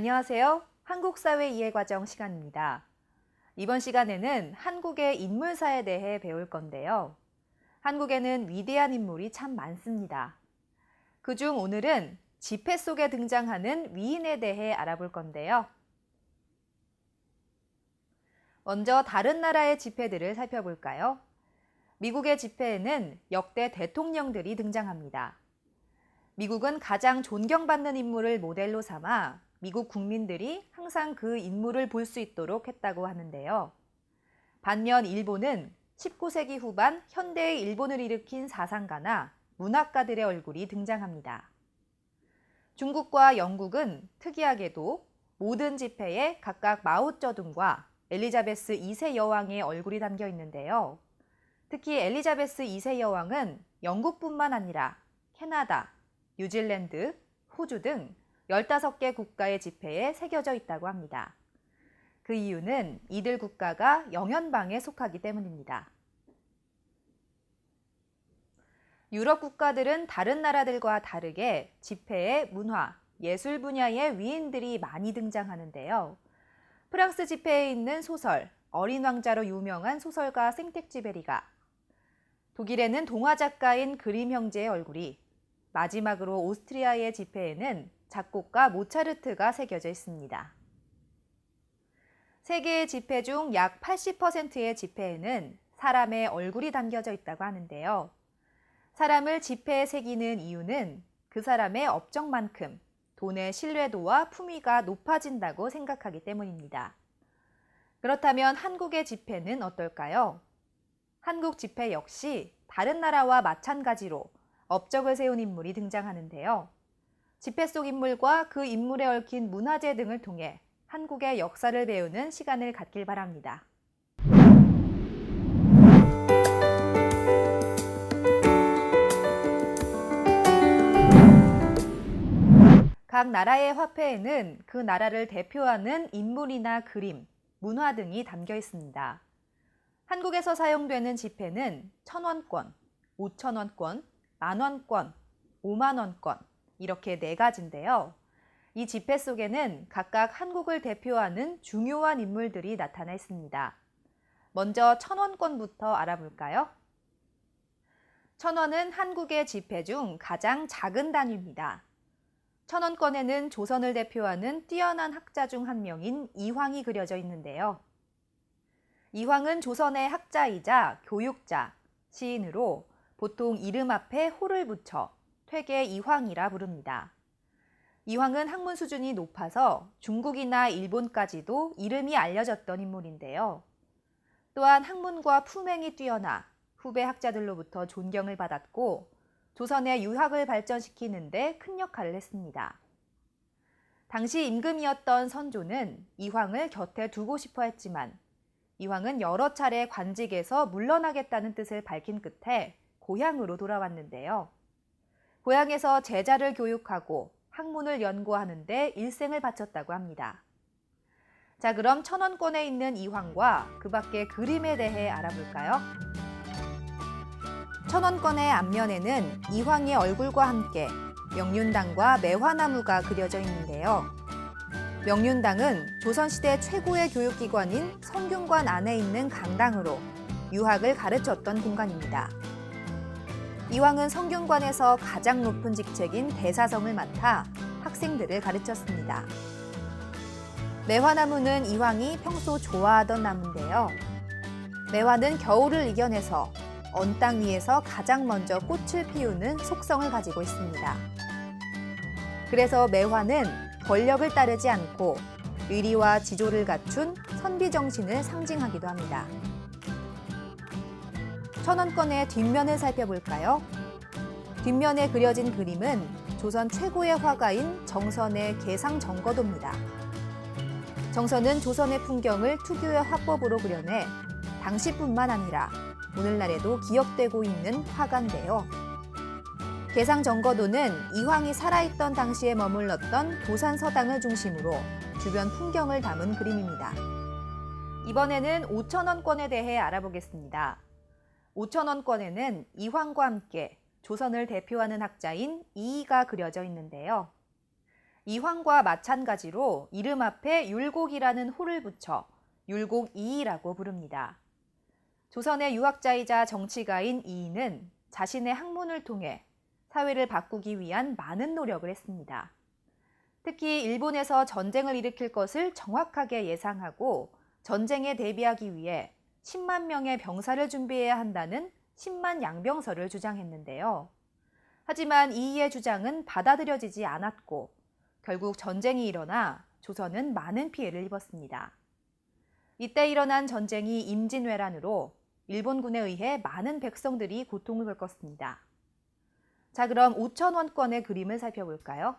안녕하세요. 한국사회 이해과정 시간입니다. 이번 시간에는 한국의 인물사에 대해 배울 건데요. 한국에는 위대한 인물이 참 많습니다. 그중 오늘은 지폐 속에 등장하는 위인에 대해 알아볼 건데요. 먼저 다른 나라의 지폐들을 살펴볼까요? 미국의 지폐에는 역대 대통령들이 등장합니다. 미국은 가장 존경받는 인물을 모델로 삼아 미국 국민들이 항상 그 인물을 볼 수 있도록 했다고 하는데요. 반면 일본은 19세기 후반 현대의 일본을 일으킨 사상가나 문학가들의 얼굴이 등장합니다. 중국과 영국은 특이하게도 모든 지폐에 각각 마오쩌둥과 엘리자베스 2세 여왕의 얼굴이 담겨 있는데요. 특히 엘리자베스 2세 여왕은 영국뿐만 아니라 캐나다, 뉴질랜드, 호주 등 15개 국가의 지폐에 새겨져 있다고 합니다. 그 이유는 이들 국가가 영연방에 속하기 때문입니다. 유럽 국가들은 다른 나라들과 다르게 지폐에 문화, 예술 분야의 위인들이 많이 등장하는데요. 프랑스 지폐에 있는 소설, 어린 왕자로 유명한 소설가 생텍쥐베리가 독일에는 동화 작가인 그림 형제의 얼굴이 마지막으로 오스트리아의 지폐에는 작곡가 모차르트가 새겨져 있습니다. 세계의 지폐 중 약 80%의 지폐에는 사람의 얼굴이 담겨져 있다고 하는데요. 사람을 지폐에 새기는 이유는 그 사람의 업적만큼 돈의 신뢰도와 품위가 높아진다고 생각하기 때문입니다. 그렇다면 한국의 지폐는 어떨까요? 한국 지폐 역시 다른 나라와 마찬가지로 업적을 세운 인물이 등장하는데요. 지폐 속 인물과 그 인물에 얽힌 문화재 등을 통해 한국의 역사를 배우는 시간을 갖길 바랍니다. 각 나라의 화폐에는 그 나라를 대표하는 인물이나 그림, 문화 등이 담겨 있습니다. 한국에서 사용되는 지폐는 천원권, 오천원권, 만원권, 오만원권 이렇게 네 가지인데요. 이 지폐 속에는 각각 한국을 대표하는 중요한 인물들이 나타나 있습니다. 먼저 천원권부터 알아볼까요? 천원은 한국의 지폐 중 가장 작은 단위입니다. 천원권에는 조선을 대표하는 뛰어난 학자 중 한 명인 이황이 그려져 있는데요. 이황은 조선의 학자이자 교육자, 시인으로 보통 이름 앞에 호를 붙여 퇴계 이황이라 부릅니다. 이황은 학문 수준이 높아서 중국이나 일본까지도 이름이 알려졌던 인물인데요. 또한 학문과 품행이 뛰어나 후배 학자들로부터 존경을 받았고 조선의 유학을 발전시키는데 큰 역할을 했습니다. 당시 임금이었던 선조는 이황을 곁에 두고 싶어 했지만 이황은 여러 차례 관직에서 물러나겠다는 뜻을 밝힌 끝에 고향으로 돌아왔는데요. 고향에서 제자를 교육하고 학문을 연구하는데 일생을 바쳤다고 합니다. 자, 그럼 천원권에 있는 이황과 그 밖의 그림에 대해 알아볼까요? 천원권의 앞면에는 이황의 얼굴과 함께 명륜당과 매화나무가 그려져 있는데요. 명륜당은 조선시대 최고의 교육기관인 성균관 안에 있는 강당으로 유학을 가르쳤던 공간입니다. 이황은 성균관에서 가장 높은 직책인 대사성을 맡아 학생들을 가르쳤습니다. 매화나무는 이황이 평소 좋아하던 나무인데요. 매화는 겨울을 이겨내서 언땅 위에서 가장 먼저 꽃을 피우는 속성을 가지고 있습니다. 그래서 매화는 권력을 따르지 않고 의리와 지조를 갖춘 선비 정신을 상징하기도 합니다. 천원권의 뒷면을 살펴볼까요? 뒷면에 그려진 그림은 조선 최고의 화가인 정선의 개상 정거도입니다. 정선은 조선의 풍경을 특유의 화법으로 그려내 당시뿐만 아니라 오늘날에도 기억되고 있는 화가인데요. 개상 정거도는 이황이 살아있던 당시에 머물렀던 도산 서당을 중심으로 주변 풍경을 담은 그림입니다. 이번에는 5천원권에 대해 알아보겠습니다. 5천원권에는 이황과 함께 조선을 대표하는 학자인 이이가 그려져 있는데요. 이황과 마찬가지로 이름 앞에 율곡이라는 호를 붙여 율곡 이이라고 부릅니다. 조선의 유학자이자 정치가인 이이는 자신의 학문을 통해 사회를 바꾸기 위한 많은 노력을 했습니다. 특히 일본에서 전쟁을 일으킬 것을 정확하게 예상하고 전쟁에 대비하기 위해 10만 명의 병사를 준비해야 한다는 10만 양병설을 주장했는데요. 하지만 이이의 주장은 받아들여지지 않았고 결국 전쟁이 일어나 조선은 많은 피해를 입었습니다. 이때 일어난 전쟁이 임진왜란으로 일본군에 의해 많은 백성들이 고통을 겪었습니다. 자, 그럼 5천 원권의 그림을 살펴볼까요?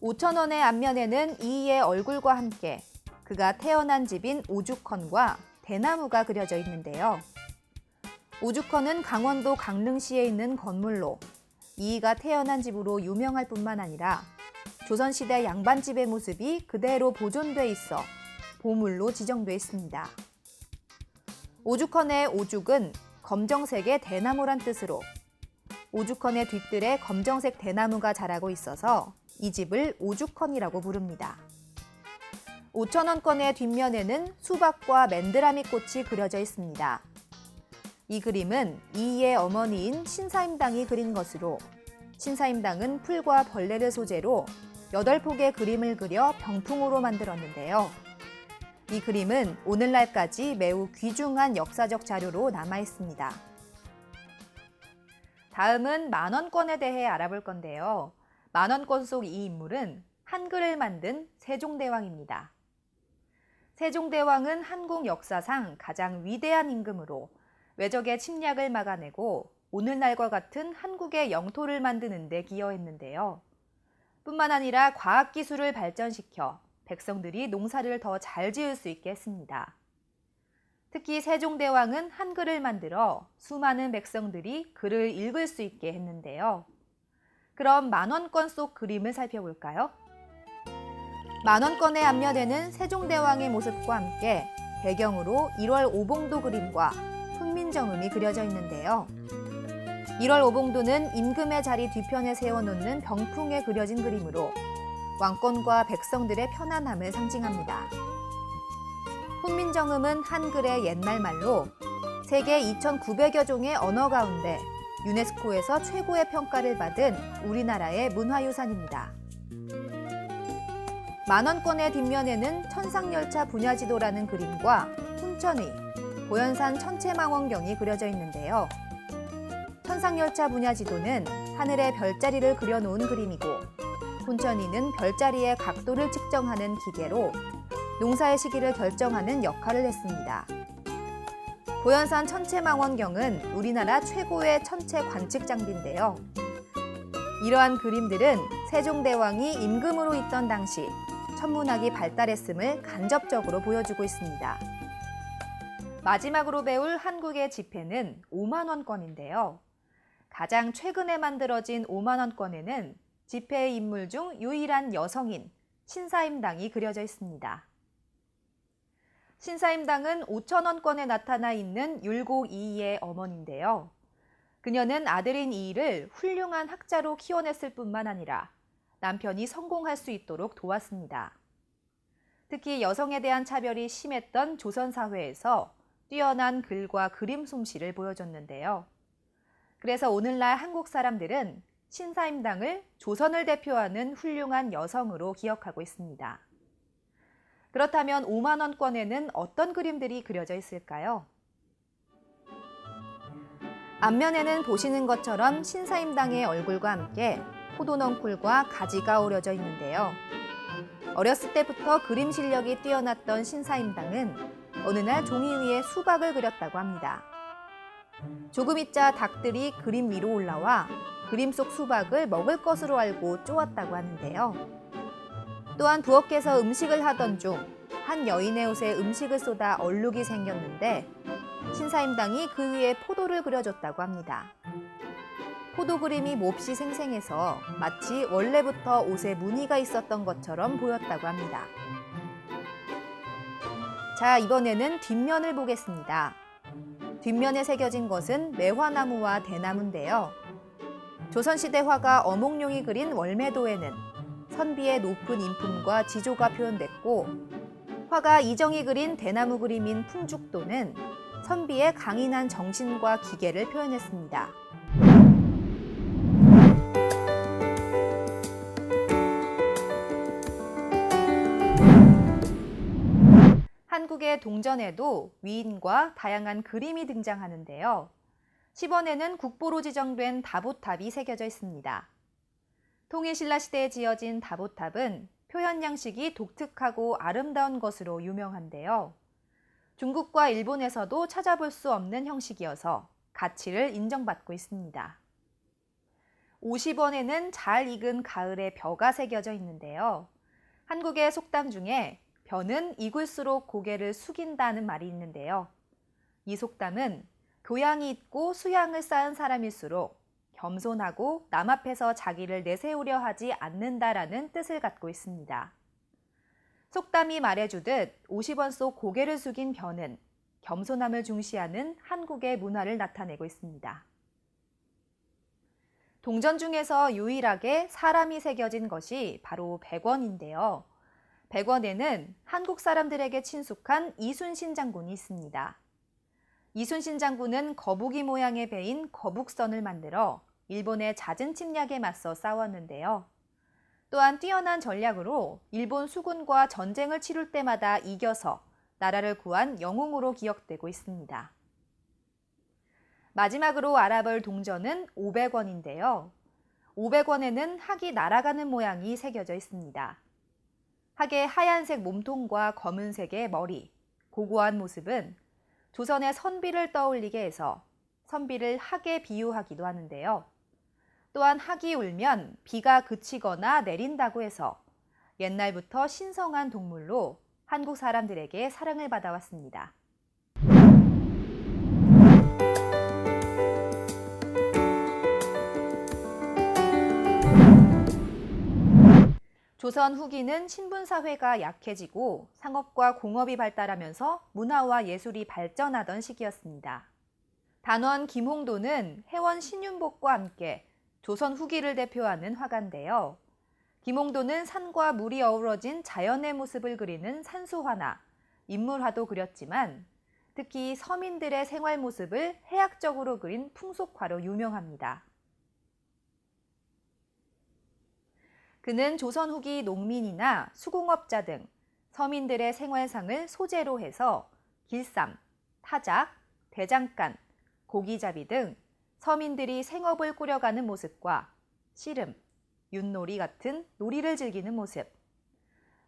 5천 원의 앞면에는 이이의 얼굴과 함께 그가 태어난 집인 오죽헌과 대나무가 그려져 있는데요. 오죽헌은 강원도 강릉시에 있는 건물로 이이가 태어난 집으로 유명할 뿐만 아니라 조선시대 양반집의 모습이 그대로 보존돼 있어 보물로 지정돼 있습니다. 오죽헌의 오죽은 검정색의 대나무란 뜻으로 오죽헌의 뒷뜰에 검정색 대나무가 자라고 있어서 이 집을 오죽헌이라고 부릅니다. 5천원권의 뒷면에는 수박과 맨드라미 꽃이 그려져 있습니다. 이 그림은 이의 어머니인 신사임당이 그린 것으로 신사임당은 풀과 벌레를 소재로 8폭의 그림을 그려 병풍으로 만들었는데요. 이 그림은 오늘날까지 매우 귀중한 역사적 자료로 남아 있습니다. 다음은 만원권에 대해 알아볼 건데요. 만원권 속 이 인물은 한글을 만든 세종대왕입니다. 세종대왕은 한국 역사상 가장 위대한 임금으로 외적의 침략을 막아내고 오늘날과 같은 한국의 영토를 만드는 데 기여했는데요. 뿐만 아니라 과학기술을 발전시켜 백성들이 농사를 더 잘 지을 수 있게 했습니다. 특히 세종대왕은 한글을 만들어 수많은 백성들이 글을 읽을 수 있게 했는데요. 그럼 만원권 속 그림을 살펴볼까요? 만원권의 앞면에는 세종대왕의 모습과 함께 배경으로 1월 오봉도 그림과 훈민정음이 그려져 있는데요. 1월 오봉도는 임금의 자리 뒤편에 세워놓는 병풍에 그려진 그림으로 왕권과 백성들의 편안함을 상징합니다. 훈민정음은 한글의 옛날 말로 세계 2,900여 종의 언어 가운데 유네스코에서 최고의 평가를 받은 우리나라의 문화유산입니다. 만원권의 뒷면에는 천상열차 분야지도라는 그림과 훈천위, 보현산 천체망원경이 그려져 있는데요. 천상열차 분야지도는 하늘의 별자리를 그려놓은 그림이고 훈천위는 별자리의 각도를 측정하는 기계로 농사의 시기를 결정하는 역할을 했습니다. 보현산 천체망원경은 우리나라 최고의 천체 관측 장비인데요. 이러한 그림들은 세종대왕이 임금으로 있던 당시 천문학이 발달했음을 간접적으로 보여주고 있습니다. 마지막으로 배울 한국의 지폐는 5만원권인데요. 가장 최근에 만들어진 5만원권에는 지폐의 인물 중 유일한 여성인 신사임당이 그려져 있습니다. 신사임당은 5천원권에 나타나 있는 율곡 이이의 어머니인데요. 그녀는 아들인 이이를 훌륭한 학자로 키워냈을 뿐만 아니라 남편이 성공할 수 있도록 도왔습니다. 특히 여성에 대한 차별이 심했던 조선 사회에서 뛰어난 글과 그림 솜씨를 보여줬는데요. 그래서 오늘날 한국 사람들은 신사임당을 조선을 대표하는 훌륭한 여성으로 기억하고 있습니다. 그렇다면 5만 원권에는 어떤 그림들이 그려져 있을까요? 앞면에는 보시는 것처럼 신사임당의 얼굴과 함께 포도넝쿨과 가지가 오려져 있는데요. 어렸을 때부터 그림 실력이 뛰어났던 신사임당은 어느 날 종이 위에 수박을 그렸다고 합니다. 조금 있자 닭들이 그림 위로 올라와 그림 속 수박을 먹을 것으로 알고 쪼았다고 하는데요. 또한 부엌에서 음식을 하던 중 한 여인의 옷에 음식을 쏟아 얼룩이 생겼는데 신사임당이 그 위에 포도를 그려줬다고 합니다. 포도 그림이 몹시 생생해서 마치 원래부터 옷에 무늬가 있었던 것처럼 보였다고 합니다. 자, 이번에는 뒷면을 보겠습니다. 뒷면에 새겨진 것은 매화나무와 대나무인데요. 조선시대 화가 어몽룡이 그린 월매도에는 선비의 높은 인품과 지조가 표현됐고 화가 이정이 그린 대나무 그림인 풍죽도는 선비의 강인한 정신과 기계를 표현했습니다. 한국의 동전에도 위인과 다양한 그림이 등장하는데요. 10원에는 국보로 지정된 다보탑이 새겨져 있습니다. 통일신라 시대에 지어진 다보탑은 표현 양식이 독특하고 아름다운 것으로 유명한데요. 중국과 일본에서도 찾아볼 수 없는 형식이어서 가치를 인정받고 있습니다. 50원에는 잘 익은 가을의 벼가 새겨져 있는데요. 한국의 속담 중에 벼는 익을수록 고개를 숙인다는 말이 있는데요. 이 속담은 교양이 있고 수양을 쌓은 사람일수록 겸손하고 남 앞에서 자기를 내세우려 하지 않는다라는 뜻을 갖고 있습니다. 속담이 말해주듯 50원 속 고개를 숙인 벼는 겸손함을 중시하는 한국의 문화를 나타내고 있습니다. 동전 중에서 유일하게 사람이 새겨진 것이 바로 100원인데요. 100원에는 한국 사람들에게 친숙한 이순신 장군이 있습니다. 이순신 장군은 거북이 모양의 배인 거북선을 만들어 일본의 잦은 침략에 맞서 싸웠는데요. 또한 뛰어난 전략으로 일본 수군과 전쟁을 치룰 때마다 이겨서 나라를 구한 영웅으로 기억되고 있습니다. 마지막으로 알아볼 동전은 500원인데요. 500원에는 학이 날아가는 모양이 새겨져 있습니다. 학의 하얀색 몸통과 검은색의 머리, 고고한 모습은 조선의 선비를 떠올리게 해서 선비를 학에 비유하기도 하는데요. 또한 학이 울면 비가 그치거나 내린다고 해서 옛날부터 신성한 동물로 한국 사람들에게 사랑을 받아왔습니다. 조선 후기는 신분사회가 약해지고 상업과 공업이 발달하면서 문화와 예술이 발전하던 시기였습니다. 단원 김홍도는 해원 신윤복과 함께 조선 후기를 대표하는 화가인데요. 김홍도는 산과 물이 어우러진 자연의 모습을 그리는 산수화나 인물화도 그렸지만 특히 서민들의 생활 모습을 해학적으로 그린 풍속화로 유명합니다. 그는 조선 후기 농민이나 수공업자 등 서민들의 생활상을 소재로 해서 길쌈, 타작, 대장간, 고기잡이 등 서민들이 생업을 꾸려가는 모습과 씨름, 윷놀이 같은 놀이를 즐기는 모습,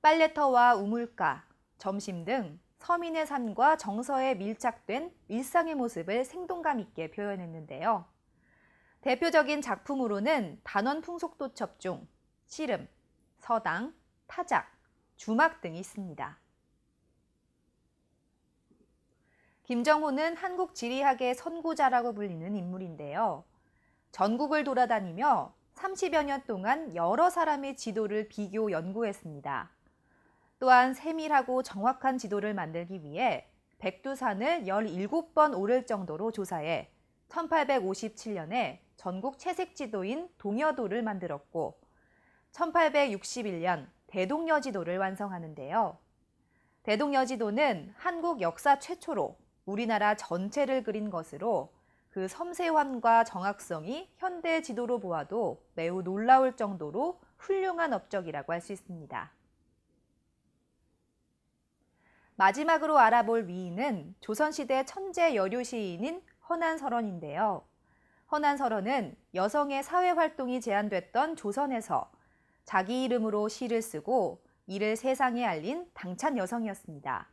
빨래터와 우물가, 점심 등 서민의 삶과 정서에 밀착된 일상의 모습을 생동감 있게 표현했는데요. 대표적인 작품으로는 단원 풍속도첩 중 씨름, 서당, 타작, 주막 등이 있습니다. 김정호는 한국 지리학의 선구자라고 불리는 인물인데요. 전국을 돌아다니며 30여 년 동안 여러 사람의 지도를 비교 연구했습니다. 또한 세밀하고 정확한 지도를 만들기 위해 백두산을 17번 오를 정도로 조사해 1857년에 전국 채색 지도인 동여도를 만들었고 1861년 대동여지도를 완성하는데요. 대동여지도는 한국 역사 최초로 우리나라 전체를 그린 것으로 그 섬세함과 정확성이 현대 지도로 보아도 매우 놀라울 정도로 훌륭한 업적이라고 할 수 있습니다. 마지막으로 알아볼 위인은 조선시대 천재 여류 시인인 허난설원인데요. 허난설원은 여성의 사회활동이 제한됐던 조선에서 자기 이름으로 시를 쓰고 이를 세상에 알린 당찬 여성이었습니다.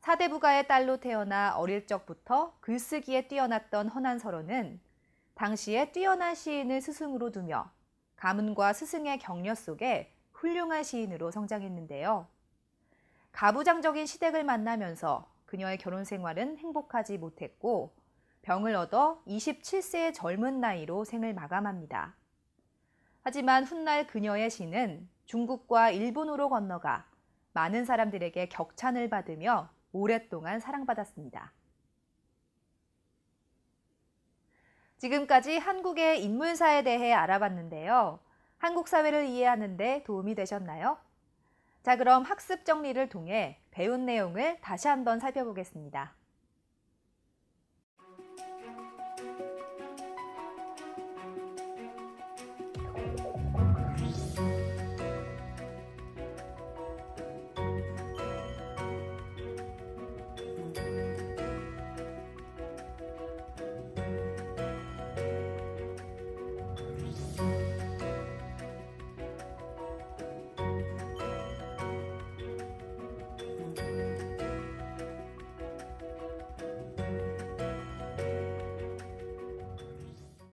사대부가의 딸로 태어나 어릴 적부터 글쓰기에 뛰어났던 허난설원은 당시에 뛰어난 시인을 스승으로 두며 가문과 스승의 격려 속에 훌륭한 시인으로 성장했는데요. 가부장적인 시댁을 만나면서 그녀의 결혼 생활은 행복하지 못했고 병을 얻어 27세의 젊은 나이로 생을 마감합니다. 하지만 훗날 그녀의 시는 중국과 일본으로 건너가 많은 사람들에게 격찬을 받으며 오랫동안 사랑받았습니다. 지금까지 한국의 인물사에 대해 알아봤는데요. 한국 사회를 이해하는데 도움이 되셨나요? 자, 그럼 학습 정리를 통해 배운 내용을 다시 한번 살펴보겠습니다.